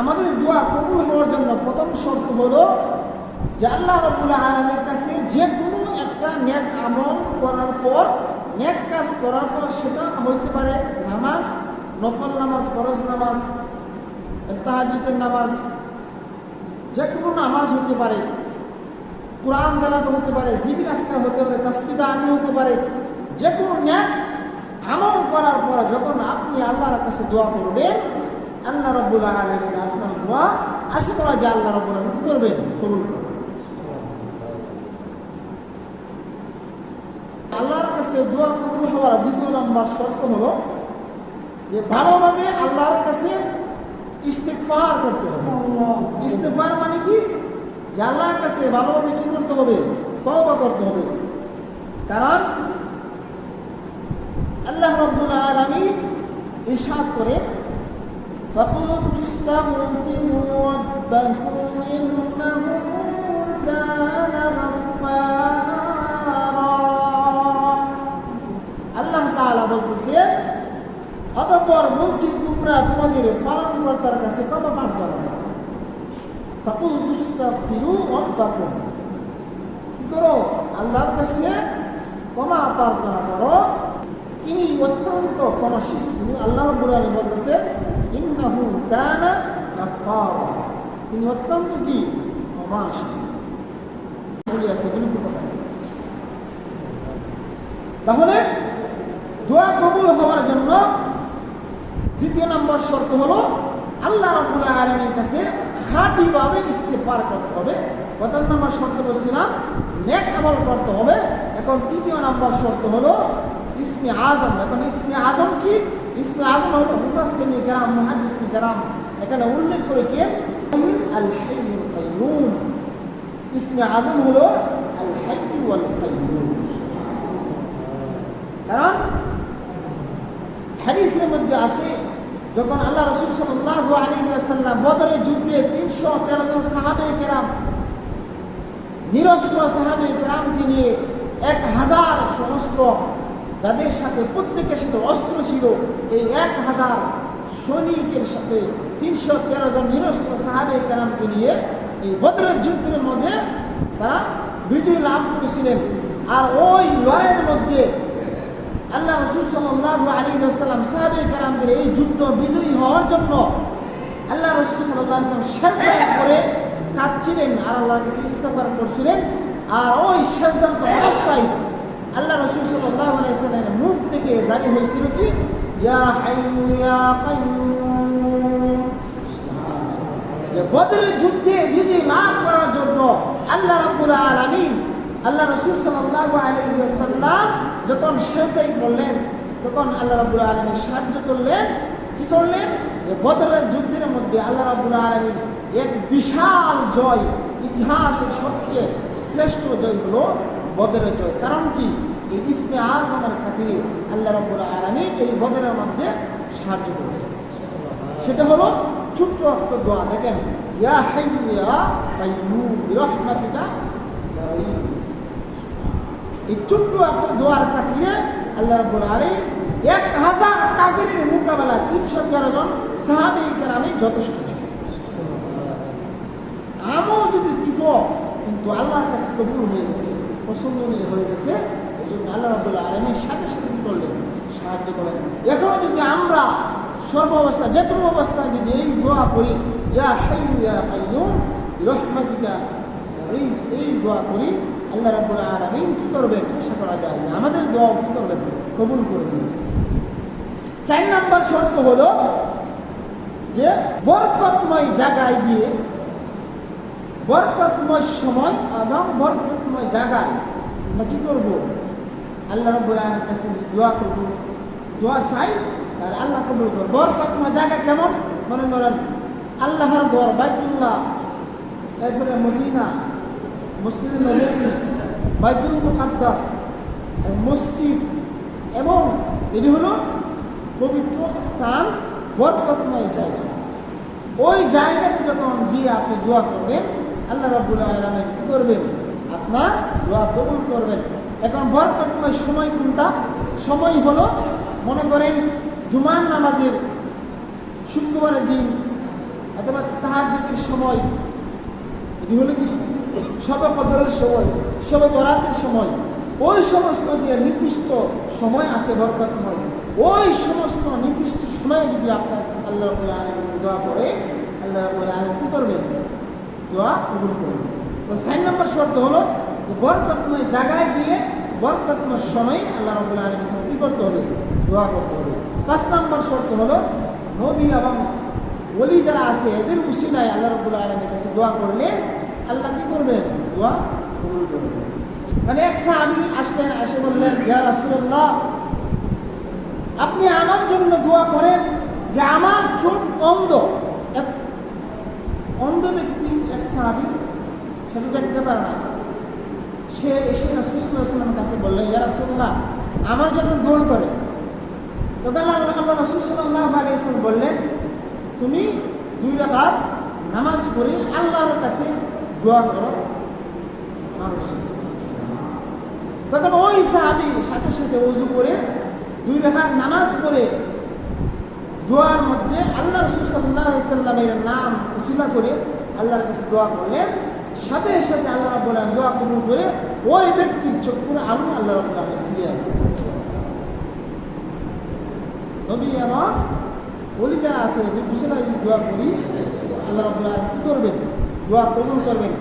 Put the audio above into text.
আমাদের দোয়া কবুল হওয়ার জন্য প্রথম শর্ত হলো যে আল্লাহ রবুল আলমের কাছে যে কোনো একটা ন্যাক আমল করার পর ন্যাক কাজ করার পর সেটা হইতে পারে নামাজ, নফল নামাজ, ফরজ নামাজ তাহাজিতের নামাজ, যে কোনো নামাজ হতে পারে, কোরআন জানাত হতে পারে জিবির আস্তা হতে পারে তাসবিদা আনি হতে পারে, যে কোনো ন্যাক আমল করার পর যখন আপনি আল্লাহর কাছে দোয়া করবেন আল্লাহ রব্বুল আলমিন আপনার দোয়া আশা করা যে আল্লাহ রব্বুল আলমিন কি করবেন? কবুল করবেন। আল্লাহর কাছে দোয়া কবুল হওয়ার দ্বিতীয় নম্বর শর্ত হলো যে ভালোভাবে আল্লাহর কাছে ইস্তেকফার করতে হবে। ইস্তেকফার মানে কি? যে আল্লাহর কাছে ভালোভাবে কি করতে হবে? তওবা করতে হবে। কারণ আল্লাহ রাব্বুল আলামিন ইরশাদ করে فقلت استغفروا ربكم إنه كان غفارا আল্লাহ তাআলা বলতেছে অতঃপর বলছি তোমরা তোমাদের পালন কর্তার কাছে ক্ষমা প্রার্থনা করো ফাকুল তুস্তাগফিরু রাব্বাকুম কি করো আল্লাহর কাছে ক্ষমা প্রার্থনা করো তিনি অত্যন্ত ক্ষমাশীল তিনি আল্লাহ রাব্বুল বলতেছে, ইন্নাহু কানা তিনি অত্যন্ত কি? আছে তাহলে দোয়া কবুল হওয়ার জন্য দ্বিতীয় নম্বর শর্ত হলো, আল্লাহ রাব্বুল আলামিনের কাছে খাঁটিভাবে ইস্তেফার করতে হবে। প্রথম নম্বর শর্ত বলছিলাম, নেক আমল করতে হবে। এখন তৃতীয় নম্বর শর্ত হলো ইসমে আজম, এখন ইসমে আজম কি? ইসমে আজম হলো মুফাসসির কেরাম, মুহাদ্দিস কেরাম। এখানে উল্লেখ করেছেন আল হাইয়ুল কাইয়ুম ইসমে আজম হলো আল হাইয়ু ওয়াল কাইয়ুম কারণ হাদিসের মধ্যে আসে, যখন আল্লাহ রসুল সাল্লাল্লাহু আলাইহি ওয়াসাল্লাম বদরের যুদ্ধে তিনশো তেরো জন সাহাবে কেরাম, নিরস্ত্র সাহাবে কেরামকে নিয়ে এক হাজার সহস্র যাদের সাথে প্রত্যেকের সাথে অস্ত্র ছিল, এই এক হাজার সৈনিকের সাথে তিনশো তেরো জন নিরস্ত্র সাহাবে কেরামকে নিয়ে এই বদরের যুদ্ধের মধ্যে তারা বিজয় লাভ করেছিলেন। আর ওই লড়াইয়ের মধ্যে আল্লাহ রসুল সাল্লাহ আলী সাহাবে কেরামদের এই যুদ্ধ বিজয়ী হওয়ার জন্য আল্লাহ রসুল সাল্লাহ শেষ করে কাঁদছিলেন আর আল্লাহর কাছে ইস্তেফার করছিলেন। আর ওই শেষদান্ত অবস্থায় আল্লাহ সাল্লাহ আলাইসাল্লামের মুখ থেকে জারি হয়েছিল কি যে বদরের যুদ্ধে বিজয় লাভ করার জন্য আল্লাহ রাব্বুল আলামিন, আল্লাহ রসুল আলাইহি যখন সেজদায় করলেন, তখন আল্লাহ রাব্বুল আলামিন সাহায্য করলেন। কি করলেন? যে বদরের যুদ্ধের মধ্যে আল্লাহ রাব্বুল আলামিন এক বিশাল জয়, ইতিহাসের সবচেয়ে শ্রেষ্ঠ জয় হলো বদরের জয়। কারণ কি? এই ইসমে আজমের খাতিরে আল্লাহ রাব্বুল আলামিন এই বদরের মধ্যে সাহায্য করেছে। সেটা হলো ছোট্ট একটা দোয়া। দেখেন ইয়া হাইয়ু ইয়া কাইয়ুম বিরহমাতিকা এই ছোট্ট একটা দোয়ার কাটিয়ে আল্লাহ রাব্বুল আলামিন এক হাজার কাফিরের মোকাবেলা তিনশো তেরো জন সাহাবি কেরামে যথেষ্ট ছিল। আমও যদি ছোট কিন্তু আল্লাহর কাছে কবুল হয়ে গেছে পছন্দনীয় হয়ে গেছে আল্লাহ রাব্বুল আলামিনের সাথে সাথে কি করলেন? সাহায্য করেন। এখনও যদি আমরা সর্ব অবস্থা, যে কোনো অবস্থায় যদি এই দোয়া করি এই দোয়া করি, আল্লাহ রাব্বুল আলামিন কি করবেন? আশা করা যায় যে আমাদের দোয়া কি করবেন? কবুল করবেন চার নাম্বার শর্ত হলো যে বরকতময় জায়গায় গিয়ে, বরকতময় সময় এবং বরকতময় জায়গায় আমরা কি করব? আল্লাহ রব্বুল আলামিনের কাছে দোয়া করব। দোয়া চাই, তাহলে আল্লাহ কবুল করব বরকতময় জায়গা কেমন? মনে করেন, আল্লাহর ঘর, বাইতুল্লাহ এরপরে মদিনা মসজিদ নবী, বাইতুল মুকাদ্দাস মসজিদ এবং এটি হলো পবিত্র স্থান বরকতময় জায়গা। ওই জায়গাতে যখন গিয়ে আপনি দোয়া করবেন, আল্লাহ রাব্বুল আলামিন কি করবেন? আপনার দোয়া কবুল করবেন। এখন বরকতময় সময় কোনটা? সময় হলো, মনে করেন, জুমার নামাজের শুক্রবারের দিন, অথবা তাহাজ্জুদের সময়। এটি হলো কি? সবে কদরের সময় সবে বরাতের সময়। ওই সমস্ত যে নির্দিষ্ট সময় আছে বরকতময়, ওই সমস্ত নির্দিষ্ট সময়ে যদি আপনার আল্লাহ দোয়া করে, আল্লাহ কি করবেন? দোয়া কবুল করবেন। তো সাইন নম্বর শর্ত হলো বরকতময় জায়গায় গিয়ে বরকতময় সময় আল্লাহ রাব্বুল আলামিন কাছে করতে হবে, দোয়া করতে হবে। পাঁচ নম্বর শর্ত হলো নবী এবং ওলি যারা আছে, এদের উসিলায় আল্লাহ রাব্বুল আলামিনের কাছে দোয়া করলে আল্লাহ কি করবেন? দোয়া কবুল করবেন। মানে এক সাহাবী আসলেন এসে বললেন, ইয়া রাসূলুল্লাহ, আপনি আমার জন্য দোয়া করেন যে আমার চোখ অন্ধ। এক অন্ধ ব্যক্তি, এক সাহাবী সেটা দেখতে পারে না। সে এসে রাসুলামের কাছে বললেন ইয়া রাসূলুল্লাহ, আমার জন্য দোয়া করে। তখন আল্লাহ রসুল আলিয়াল্লাম বললেন, তুমি দুই রাকাত নামাজ পড়ে আল্লাহর কাছে দোয়া করো। তখন ওই সাহাবি সাথে সাথে উজু করে দুই রাকাত নামাজ পড়ে দোয়ার মধ্যে আল্লাহ রসুল সাল্লাহ নাম উসিলা করে আল্লাহর কাছে দোয়া করলেন। সাথে সাথে আল্লাহ রাব্বুল আলামিন দোয়া কবুল করে ওই ব্যক্তির চক্ষুর আলু আল্লাহ রাব্বুল আলামিন ফিরিয়ে দিয়েছেন নবী আমার বলি যারা আছে যে মুসলাই দোয়া করি আল্লাহ রাব্বুল আলামিন কি করবেন? দোয়া কবুল করবেন।